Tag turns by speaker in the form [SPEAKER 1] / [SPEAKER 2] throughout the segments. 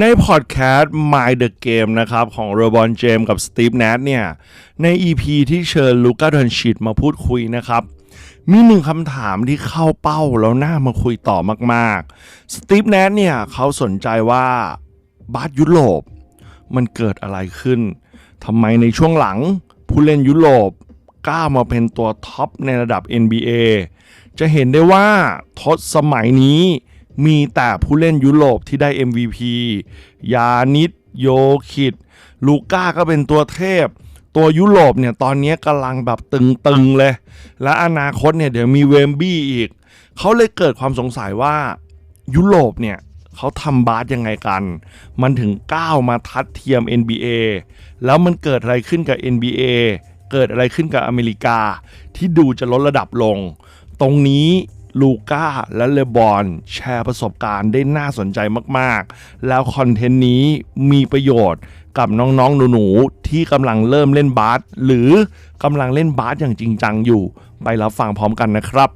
[SPEAKER 1] ในพอดแคสต์ My the Game นะครับ ของโรบอนเจมกับสตีฟแนทเนี่ย ใน EP ที่เชิญลูก้าดอนชิดมาพูดคุยนะครับ มีหนึ่งคำถามที่เข้าเป้าแล้วน่ามาคุยต่อมากๆ สตีฟแนทเนี่ย เขาสนใจว่าบาสยุโรป มันเกิดอะไรขึ้นทำไมในช่วงหลัง ผู้เล่นยุโรปก้าวมาเป็นตัวท็อปในระดับ NBA จะเห็นได้ว่าทศสมัยนี้ มีแต่ผู้เล่นยุโรปที่ได้ MVP ยานิดโยคิด ลูก้าก็เป็นตัวเทพ ตัวยุโรปเนี่ยตอนนี้กำลังแบบตึงๆเลย และอนาคตเนี่ยเดี๋ยวมีเวมบี้อีก เขาเลยเกิดความสงสัยว่ายุโรปเนี่ยเขาทำบาสยังไงกัน มันถึงก้าวมาทัดเทียม NBA แล้วมันเกิดอะไรขึ้นกับ NBA เกิดอะไรขึ้นกับอเมริกา ที่ดูจะลดระดับลง ตรงนี้ ลูก้าและเลบอนแชร์ประสบการณ์ได้น่าสนใจมากๆ แล้วคอนเทนต์นี้มีประโยชน์กับน้องๆ หนูๆ ที่กำลังเริ่มเล่นบาสหรือกำลังเล่นบาสอย่างจริงจังอยู่ ไปรับฟังพร้อมกันนะครับ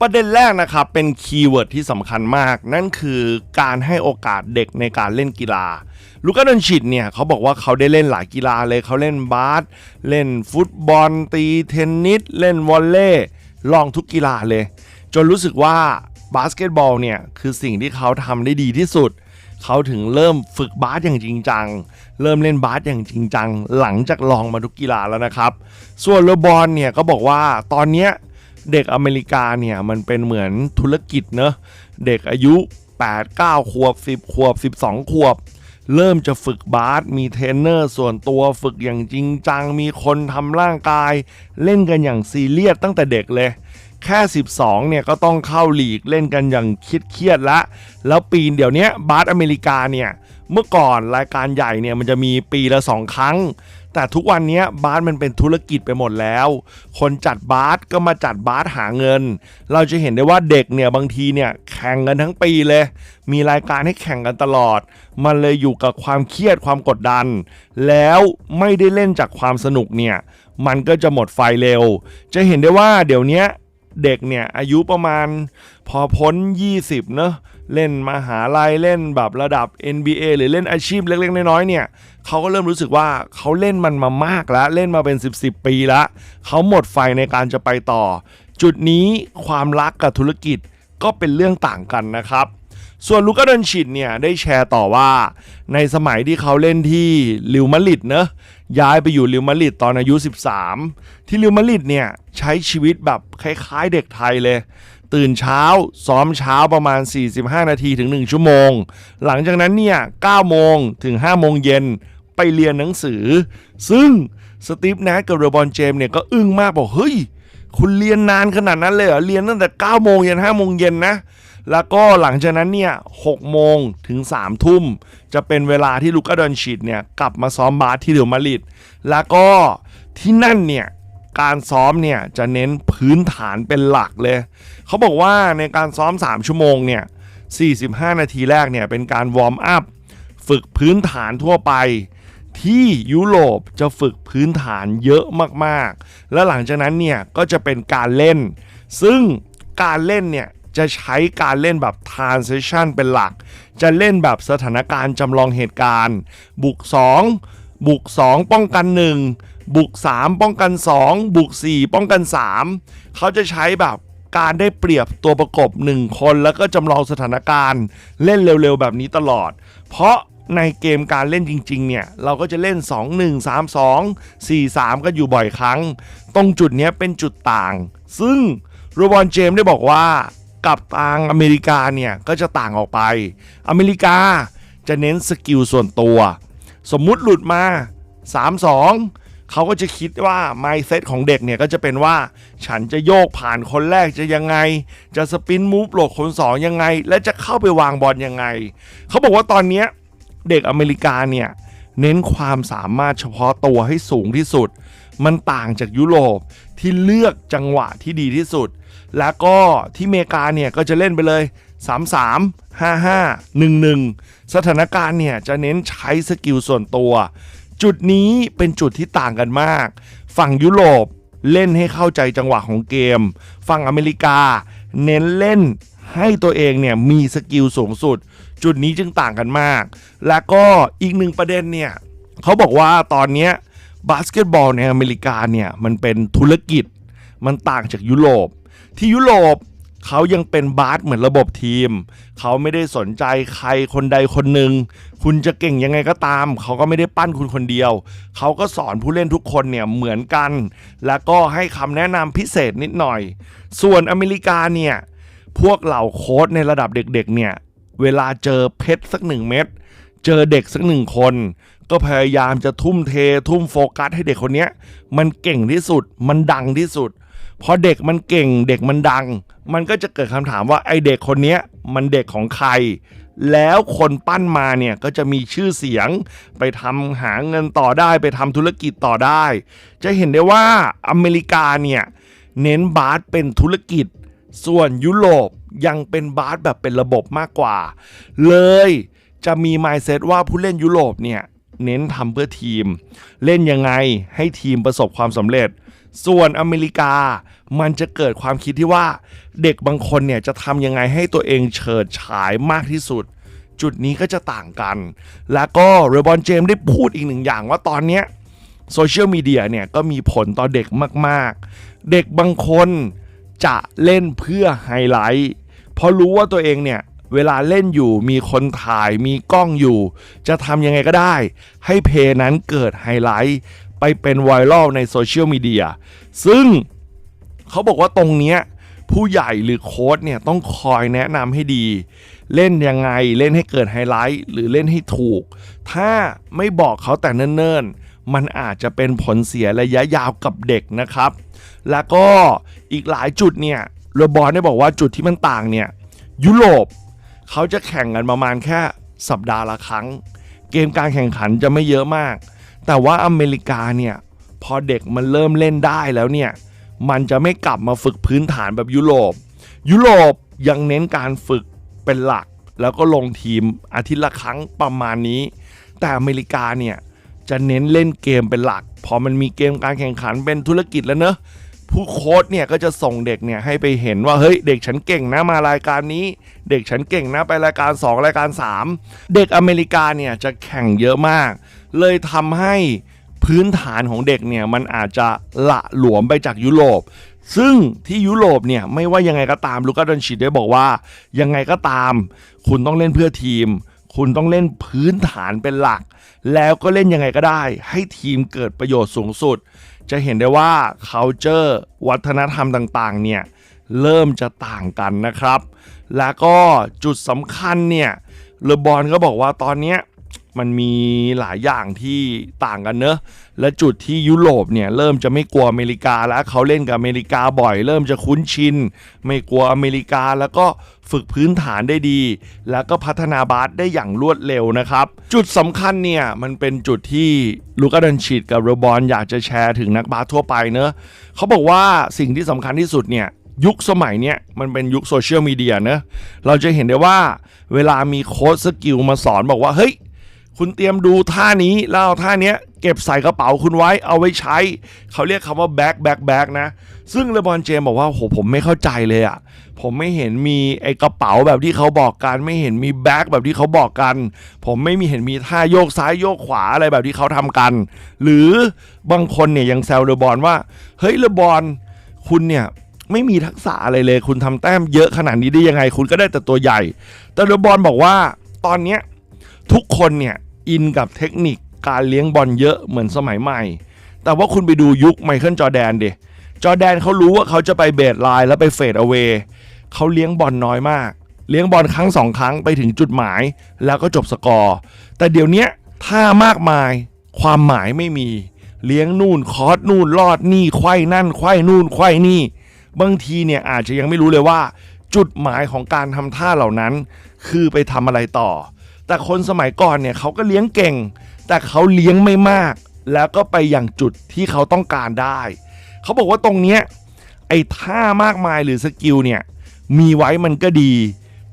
[SPEAKER 1] ประเด็นแรกนะครับเป็นคีย์เวิร์ดที่สำคัญมาก นั่นคือการให้โอกาสเด็กในการเล่นกีฬา ลูก้าดอนชิดเนี่ยเขาบอกว่าเขาได้เล่นหลายกีฬาเลยเขาเล่นบาสเล่นฟุตบอล ตีเทนนิสเล่นวอลเลย์ลองทุกกีฬาเลย จนรู้สึกว่าบาสเกตบอลเนี่ยคือสิ่งที่เขาทำได้ดีที่สุด เขาถึงเริ่มฝึกบาสอย่างจริงจัง เริ่มเล่นบาสอย่างจริงจัง หลังจากลองมาทุกกีฬาแล้วนะครับ ส่วนเลบอนเนี่ยก็บอกว่าตอนเนี้ยเด็กอเมริกาเนี่ยมันเป็นเหมือนธุรกิจเนอะเด็กอายุ 8 9 ขวบ 10 ขวบ 12 ขวบ เริ่มจะฝึกบาสมีเทรนเนอร์ส่วนตัวฝึกอย่างจริงจัง มีคนทำร่างกาย เล่นกันอย่างซีเรียสตั้งแต่เด็กเลย แค่ 12 เนี่ยก็ต้องเข้าลีกเล่นกันอย่างคิดเครียดละ แล้วปีเดี๋ยวนี้บาสอเมริกาเนี่ย เมื่อก่อนรายการใหญ่เนี่ยมันจะมีปีละ 2 ครั้ง แต่ทุกวันนี้บาสมันเป็นธุรกิจไปหมดแล้ว คนจัดบาสก็มาจัดบาสหาเงิน เราจะเห็นได้ว่าเด็กเนี่ยบางทีเนี่ยแข่งกันทั้งปีเลย มีรายการให้แข่งกันตลอด มันเลยอยู่กับความเครียดความกดดัน แล้วไม่ได้เล่นจากความสนุกเนี่ยมันก็จะหมดไฟเร็ว จะเห็นได้ว่าเดี๋ยวนี้เด็กเนี่ยอายุประมาณพอพ้น 20 เนอะเล่นมหาลัยเล่นแบบระดับ NBA หรือเล่นอาชีพเล็กๆ น้อยๆเนี่ย เขาก็เริ่มรู้สึกว่าเขาเล่นมันมามากแล้ว เล่นมาเป็น 10 10ปีแล้วเขาหมดไฟในการจะไปต่อ จุดนี้ความรักกับธุรกิจก็เป็นเรื่องต่างกันนะครับ ส่วนลูกาดอนชิดเนี่ยได้แชร์ต่อว่า ในสมัยที่เขาเล่นที่ลิวมาริดเนอะย้ายไปอยู่ลิวมาริดตอนอายุ 13 ที่ลิวมาริดเนี่ยใช้ชีวิตแบบคล้ายๆเด็กไทยเลยตื่นเช้า ซ้อมเช้าประมาณ 45 นาทีถึง 1 ชั่วโมง หลังจากนั้นเนี่ย9โมงถึง 5 โมงเย็น ไปเรียนหนังสือ ซึ่งสตีฟแนทกับเรบอนเจมเนี่ยก็อึ้งมากบอกเฮ้ย คุณเรียนนานขนาดนั้นเลยเหรอเรียนตั้งแต่9โมงเย็น5โมงเย็นนะแล้วก็หลังจากนั้นเนี่ย6โมงถึง3ทุ่ม จะเป็นเวลาที่ลูกาดอนชิดเนี่ยกลับมาซ้อมบาสที่เดลมาริดแล้วก็ที่นั่นเนี่ยการซ้อมเนี่ยจะเน้นพื้นฐานเป็นหลักเลย เขาบอกว่าในการซ้อม 3 ชั่วโมงเนี่ย45 นาทีแรกเนี่ยเป็นการวอร์มอัพ ฝึกพื้นฐานทั่วไป ที่ยุโรปจะฝึกพื้นฐานเยอะมากๆ แล้วหลังจากนั้นเนี่ยก็จะเป็นการเล่น ซึ่งการเล่นเนี่ยจะใช้การเล่นแบบ transition เป็นหลัก จะเล่นแบบสถานการณ์จำลองเหตุการณ์ บุก 2 บุก 2 ป้องกัน 1 บุก 3 ป้องกัน 2 บุก 4 ป้องกัน 3 เขาจะใช้แบบการได้เปรียบตัวประกบ 1 คนแล้วก็จำลองสถานการณ์ เล่นเร็วๆ แบบนี้ตลอด เพราะ ในเกมการเล่นจริง ๆ เนี่ย เราก็จะเล่น 2 1 3 2 4 3 ก็อยู่บ่อยครั้ง ตรงจุดนี้เป็นจุดต่าง ซึ่งโรบอนเจมได้บอกว่ากับทางอเมริกาเนี่ย ก็จะต่างออกไป อเมริกาจะเน้นสกิลส่วนตัว สมมุติหลุดมา 3-2 เขาก็จะคิดว่า mindset ของเด็กเนี่ย ก็จะเป็นว่า ฉันจะโยกผ่านคนแรกจะยังไง จะสปินมูฟหลดคนสองยังไง และจะเข้าไปวางบอลยังไง เขาบอกว่าตอนเนี้ย เด็กอเมริกาเนี่ยเน้นความสามารถเฉพาะตัวให้สูงที่สุด มันต่างจากยุโรปที่เลือกจังหวะที่ดีที่สุด แล้วก็ที่เมกาเนี่ยก็จะเล่นไปเลย 3 3 5 5 1 1 สถานการณ์เนี่ยจะเน้นใช้สกิลส่วนตัว จุดนี้เป็นจุดที่ต่างกันมาก ฝั่งยุโรปเล่นให้เข้าใจจังหวะของเกม ฝั่งอเมริกา เน้นเล่น ให้ตัวเองเนี่ยมีสกิลสูงสุด จุดนี้จึงต่างกันมาก และก็อีกหนึ่งประเด็นเนี่ยเขาบอกว่าตอนนี้บาสเกตบอลในอเมริกาเนี่ยมันเป็นธุรกิจมันต่างจากยุโรป ที่ยุโรปเขายังเป็นบาสเหมือนระบบทีม เขาไม่ได้สนใจใครคนใดคนหนึ่ง คุณจะเก่งยังไงก็ตาม เขาก็ไม่ได้ปั้นคุณคนเดียว เขาก็สอนผู้เล่นทุกคนเนี่ยเหมือนกัน แล้วก็ให้คำแนะนำพิเศษนิดหน่อย ส่วนอเมริกาเนี่ย พวกเหล่าโค้ดในระดับเด็กๆ เนี่ย เวลาเจอเพชรสักหนึ่งเม็ดเจอเด็กสักหนึ่งคน ก็พยายามจะทุ่มเททุ่มโฟกัสให้เด็กคนนี้มันเก่งที่สุดมันดังที่สุดพอเด็กมันเก่งเด็กมันดัง มันก็จะเกิดคำถามว่าไอเด็กคนนี้มันเด็กของใคร แล้วคนปั้นมาเนี่ยก็จะมีชื่อเสียง ไปทำหาเงินต่อได้ไปทำธุรกิจต่อได้ จะเห็นได้ว่าอเมริกาเนี่ยเน้นบาสเป็นธุรกิจ ส่วนยุโรปยังเป็นบาสแบบเป็นระบบมากกว่า เลยจะมี mindset ว่าผู้เล่นยุโรปเนี่ยเน้นทำเพื่อทีม เล่นยังไงให้ทีมประสบความสำเร็จ ส่วนอเมริกามันจะเกิดความคิดที่ว่า เด็กบางคนเนี่ยจะทำยังไงให้ตัวเองเฉิดฉายมากที่สุด จุดนี้ก็จะต่างกัน แล้วก็เรบอนเจมส์ได้พูดอีกหนึ่งอย่างว่าตอนนี้โซเชียลมีเดียเนี่ยก็มีผลต่อเด็กมากๆ เด็กบางคน จะเล่นเพื่อไฮไลท์เพราะรู้ว่าตัวเองเนี่ยเวลาเล่นอยู่มีคนถ่ายมีกล้องอยู่ จะทำยังไงก็ได้ ให้เพลงนั้นเกิดไฮไลท์ไปเป็นไวรัลในโซเชียลมีเดียซึ่งเขาบอกว่าตรงเนี้ยผู้ใหญ่หรือโค้ชเนี่ยต้องคอยแนะนำให้ดี เล่นยังไงเล่นให้เกิดไฮไลท์หรือเล่นให้ถูก ถ้าไม่บอกเขาแต่เนิ่นๆ มันอาจจะเป็นผลเสียระยะยาวกับเด็กนะครับ แล้วก็อีกหลายจุดเนี่ยโรบอลได้บอกว่าจุดที่มันต่างเนี่ยยุโรปเขาจะแข่งกันประมาณแค่สัปดาห์ละครั้ง เกมการแข่งขันจะไม่เยอะมาก แต่ว่าอเมริกาเนี่ยพอเด็กมันเริ่มเล่นได้แล้วเนี่ยมันจะไม่กลับมาฝึกพื้นฐานแบบยุโรป ยุโรปยังเน้นการฝึกเป็นหลัก แล้วก็ลงทีมอาทิตย์ละครั้งประมาณนี้ แต่อเมริกาเนี่ย จะเน้นเล่นเกมเป็นหลัก พอมันมีเกมการแข่งขันเป็นธุรกิจแล้วเนอะผู้โค้ชเนี่ยก็จะส่งเด็กเนี่ยให้ไปเห็นว่าเฮ้ยเด็กฉันเก่งนะมารายการนี้ เด็กฉันเก่งนะไปรายการ 2 รายการ 3 เด็กอเมริกาเนี่ยจะแข่งเยอะมาก เลยทำให้พื้นฐานของเด็กเนี่ยมันอาจจะละหลวมไปจากยุโรป ซึ่งที่ยุโรปเนี่ยไม่ว่ายังไงก็ตามลูกาดอนชิดได้บอกว่ายังไงก็ตาม คุณต้องเล่นเพื่อทีม คุณต้องเล่นพื้นฐานเป็นหลัก แล้วก็เล่นยังไงก็ได้ ให้ทีมเกิดประโยชน์สูงสุด จะเห็นได้ว่า culture วัฒนธรรมต่างๆ เนี่ย เริ่มจะต่างกันนะครับ แล้วก็จุดสำคัญเนี่ยเลบอนก็บอกว่าตอนนี้ มันมีหลายอย่างที่ต่างกันเนอะ และจุดที่ยุโรปเนี่ยเริ่มจะไม่กลัวอเมริกาแล้วเขาเล่นกับอเมริกาบ่อย เริ่มจะคุ้นชิน ไม่กลัวอเมริกาแล้วก็ฝึกพื้นฐานได้ดี แล้วก็พัฒนาบาสได้อย่างรวดเร็วนะครับ จุดสำคัญเนี่ยมันเป็นจุดที่ลูกาดันชิดกับโรบอนอยากจะแชร์ถึงนักบาสทั่วไปเนอะเขาบอกว่าสิ่งที่สำคัญที่สุดเนี่ยยุคสมัยเนี้ยมันเป็นยุคโซเชียลมีเดียเนะเราจะเห็นได้ว่าเวลามีโค้ชสกิลมาสอนบอกว่าเฮ้ย คุณเตรียมดูท่านี้แล้วเอาท่านี้เก็บใส่กระเป๋าคุณไว้เอาไว้ใช้ เขาเรียกคำว่าแบ็คแบ็คแบ็คนะ ซึ่งเลบอนเจมบอกว่าโหผมไม่เข้าใจเลยอะ่ะ ผมไม่เห็นมีไอกระเป๋าแบบที่เขาบอกกัน ไม่เห็นมีแบ็คแบบที่เขาบอกกัน ผมไม่มีเห็นมีท่าโยกซ้ายโยกขวาอะไรแบบที่เขาทำกัน หรือบางคนเนี่ยยังแซวเลบอนว่า เฮ้ยเลบอนคุณเนี่ยไม่มีทักษะอะไรเลย คุณทำแต้มเยอะขนาดนี้ได้ยังไง คุณก็ได้แต่ตัวใหญ่ แต่เลบอนบอกว่าตอนเนี้ยทุกคนเนี่ย อินกับเทคนิคการเลี้ยงบอลเยอะเหมือนสมัยใหม่ แต่ว่าคุณไปดูยุคไมเคิลจอแดนเดจอแดนเขารู้ว่าเขาจะไปเบสไลน์แล้วไปเฟดเอาเวเขาเลี้ยงบอลน้อยมาก เลี้ยงบอลครั้งสองครั้งไปถึงจุดหมาย แล้วก็จบสกอร์ แต่เดี๋ยวนี้ท่ามากมาย ความหมายไม่มี เลี้ยงนู่นคอร์สนู่นลอดนี่ไขว้นั่นไขว้นู่นไขว้นี่ บางทีเนี่ยอาจจะยังไม่รู้เลยว่า จุดหมายของการทำท่าเหล่านั้น คือไปทำอะไรต่อ แต่คนสมัยก่อนเนี่ยเขาก็เลี้ยงเก่ง แต่เขาเลี้ยงไม่มาก แล้วก็ไปอย่างจุดที่เขาต้องการได้ เขาบอกว่าตรงเนี้ยไอ้ท่ามากมายหรือสกิลเนี่ยมีไว้มันก็ดี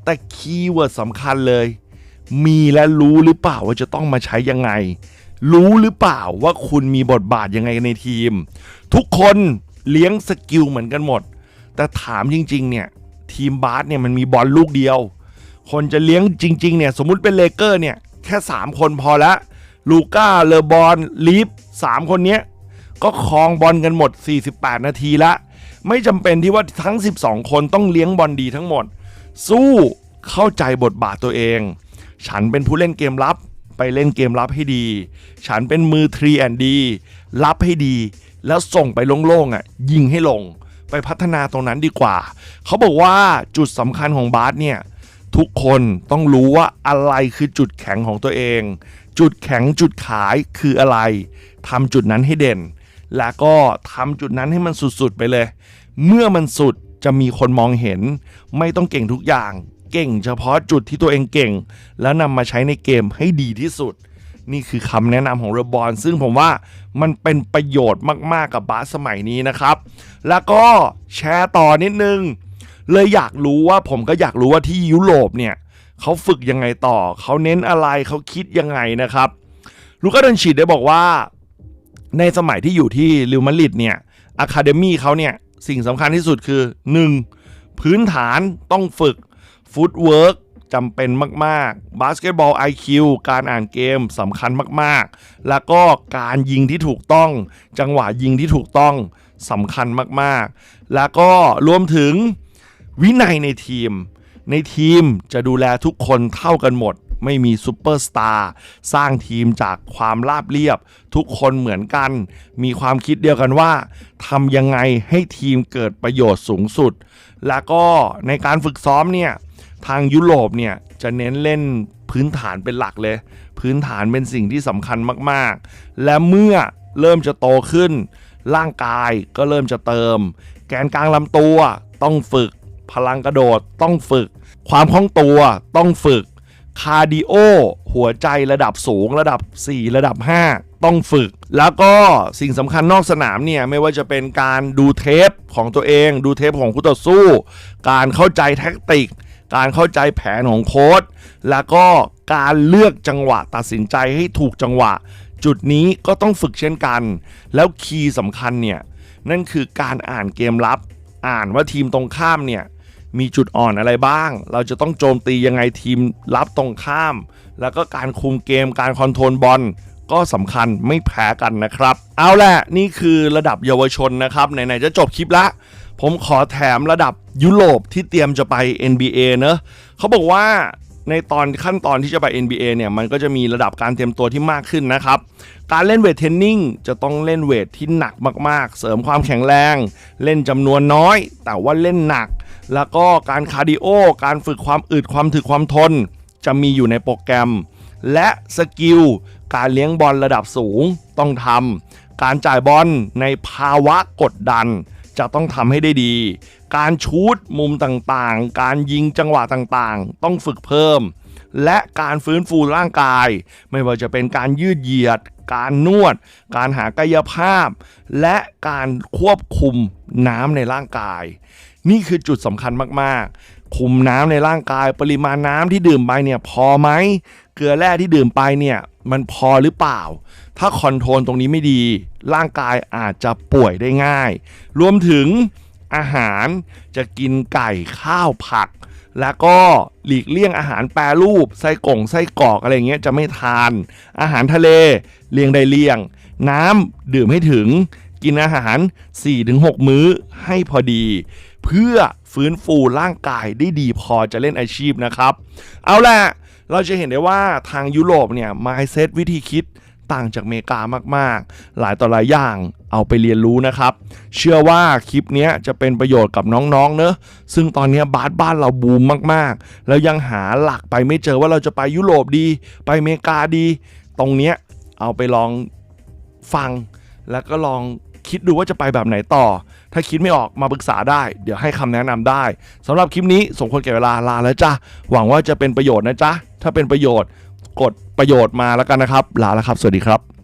[SPEAKER 1] แต่คีย์เวิร์ดสำคัญเลย มีและรู้หรือเปล่าว่าจะต้องมาใช้ยังไง รู้หรือเปล่าว่าคุณมีบทบาทยังไงในทีม ทุกคนเลี้ยงสกิลเหมือนกันหมด แต่ถามจริงๆเนี่ยทีมบาสเนี่ยมันมีบอลลูกเดียว คนจะเลี้ยงจริง ๆ เนี่ย สมมุติเป็นเลเกอร์เนี่ย แค่ 3 คนพอละลูก้าเลอบอลลีฟ3คนเนี้ย ก็ครองบอลกันหมด 48 นาทีละ ไม่จำเป็นที่ว่าทั้ง 12 คนต้องเลี้ยงบอลดีทั้งหมด สู้เข้าใจบทบาทตัวเอง ฉันเป็นผู้เล่นเกมรับไปเล่นเกมรับให้ดี ฉันเป็นมือทรีแอนดีรับให้ดี แล้วส่งไปโล่งๆอะ ยิงให้ลง ไปพัฒนาตรงนั้นดีกว่า เขาบอกว่าจุดสำคัญของบาสเนี่ย ทุกคนต้องรู้ว่าอะไรคือจุดแข็งของตัวเอง จุดแข็งจุดขายคืออะไรทำจุดนั้นให้เด่น แล้วก็ทำจุดนั้นให้มันสุดๆไปเลย เมื่อมันสุดจะมีคนมองเห็น ไม่ต้องเก่งทุกอย่าง เก่งเฉพาะจุดที่ตัวเองเก่ง แล้วนำมาใช้ในเกมให้ดีที่สุด นี่คือคำแนะนำของเรบอลซึ่งผมว่ามันเป็นประโยชน์มาก ๆ กับบาสสมัยนี้นะครับ แล้วก็แชร์ต่อนิดนึง เลยอยากรู้ว่าผมก็อยากรู้ว่าที่ยุโรปเนี่ยเขาฝึกยังไงต่อ เขาเน้นอะไรเขาคิดยังไงนะครับลูก้าดอนชิดได้บอกว่า ในสมัยที่อยู่ที่ลิวมาริดเนี่ยอะคาเดมี่เขาเนี่ยสิ่งสำคัญที่สุดคือ 1. พื้นฐานต้องฝึกฟุตเวิร์กจำเป็นมากๆบาสเกตบอล IQ การอ่านเกมสำคัญมากๆ แล้วก็การยิงที่ถูกต้อง จังหวะยิงที่ถูกต้องสำคัญมากๆ แล้วก็รวมถึง วินัยในทีม ในทีมจะดูแลทุกคนเท่ากันหมด ไม่มีซูเปอร์สตาร์สร้างทีมจากความราบเรียบ ทุกคนเหมือนกัน มีความคิดเดียวกันว่าทำยังไงให้ทีมเกิดประโยชน์สูงสุด แล้วก็ในการฝึกซ้อมเนี่ยทางยุโรปเนี่ยจะเน้นเล่นพื้นฐานเป็นหลักเลย พื้นฐานเป็นสิ่งที่สำคัญมากๆ และเมื่อเริ่มจะโตขึ้น ร่างกายก็เริ่มจะเติม แกนกลางลำตัวต้องฝึก พลังกระโดดต้องฝึก ความคล่องตัวต้องฝึก คาร์ดิโอ หัวใจระดับสูงระดับ 4 ระดับ 5 ต้องฝึก แล้วก็สิ่งสำคัญนอกสนามเนี่ย ไม่ว่าจะเป็นการดูเทปของตัวเอง ดูเทปของคู่ต่อสู้ การเข้าใจแท็กติก การเข้าใจแผนของโค้ชแล้วก็การเลือกจังหวะตัดสินใจให้ถูกจังหวะ จุดนี้ก็ต้องฝึกเช่นกัน แล้วคีย์สำคัญเนี่ยนั่นคือการอ่านเกมรับ อ่านว่าทีมตรงข้ามเนี่ย มีจุดอ่อนอะไรบ้าง เราจะต้องโจมตียังไงทีมรับตรงข้าม แล้วก็การคุมเกมการคอนโทรลบอลก็สำคัญไม่แพ้กันนะครับ เอาแหละนี่คือระดับเยาวชนนะครับไหนๆจะจบคลิปละ ผมขอแถมระดับยุโรปที่เตรียมจะไป NBA เนอะเขาบอกว่าในตอนขั้นตอนที่จะไป NBA เนี่ยมันก็จะมีระดับการเตรียมตัวที่มากขึ้นนะครับ การเล่นเวทเทรนนิ่งจะต้องเล่นเวทที่หนักมากๆ เสริมความแข็งแรง เล่นจำนวนน้อย แต่ว่าเล่นหนัก แล้วก็การคาร์ดิโอ การฝึกความอึดความถึกความทน จะมีอยู่ในโปรแกรม และสกิลการเลี้ยงบอลระดับสูงต้องทำการจ่ายบอลในภาวะกดดัน จะต้องทำให้ได้ดี การชูดมุมต่างๆ การยิงจังหวะต่างๆ ต้องฝึกเพิ่ม และการฟื้นฟูร่างกาย ไม่ว่าจะเป็นการยืดเหยียด การนวด การหากายภาพ และการควบคุมน้ำในร่างกาย นี่คือจุดสำคัญมากๆ คุมน้ำในร่างกายปริมาณน้ำที่ดื่มไปเนี่ยพอไหมเกลือแร่ที่ดื่มไปเนี่ยมันพอหรือเปล่า ถ้าคอนโทรลตรงนี้ไม่ดี ร่างกายอาจจะป่วยได้ง่าย รวมถึงอาหารจะกินไก่ข้าวผัก แล้วก็หลีกเลี่ยงอาหารแปรรูป ไส้กงไส้กรอกอะไรเงี้ยจะไม่ทาน อาหารทะเลเลี่ยงได้เลี่ยง น้ำดื่มให้ถึง กินอาหาร 4-6 มื้อให้พอดี เพื่อฟื้นฟูร่างกายได้ดีพอจะเล่นอาชีพนะครับ เอาล่ะ เราจะเห็นได้ว่าทางยุโรปเนี่ย mindset วิธีคิดต่างจากอเมริกามาก ๆ หลายต่อหลายอย่างเอาไปเรียนรู้นะครับ เชื่อว่าคลิปนี้จะเป็นประโยชน์กับน้องๆ เนอะ ซึ่งตอนนี้บาสบ้านเราบูมมากๆ แล้วยังหาหลักไปไม่เจอว่าเราจะไปยุโรปดี ไปอเมริกาดี ตรงเนี้ยเอาไปลองฟัง แล้วก็ลองคิดดูว่าจะไปแบบไหนต่อ ถ้าคิดไม่ออกมาปรึกษาได้ เดี๋ยวให้คำแนะนำได้สำหรับคลิปนี้สมควรแก่เวลาลาแล้วจ้ะหวังว่าจะเป็นประโยชน์นะจ๊ะถ้าเป็นประโยชน์กดประโยชน์มาแล้วกันนะครับลาแล้วครับ สวัสดีครับ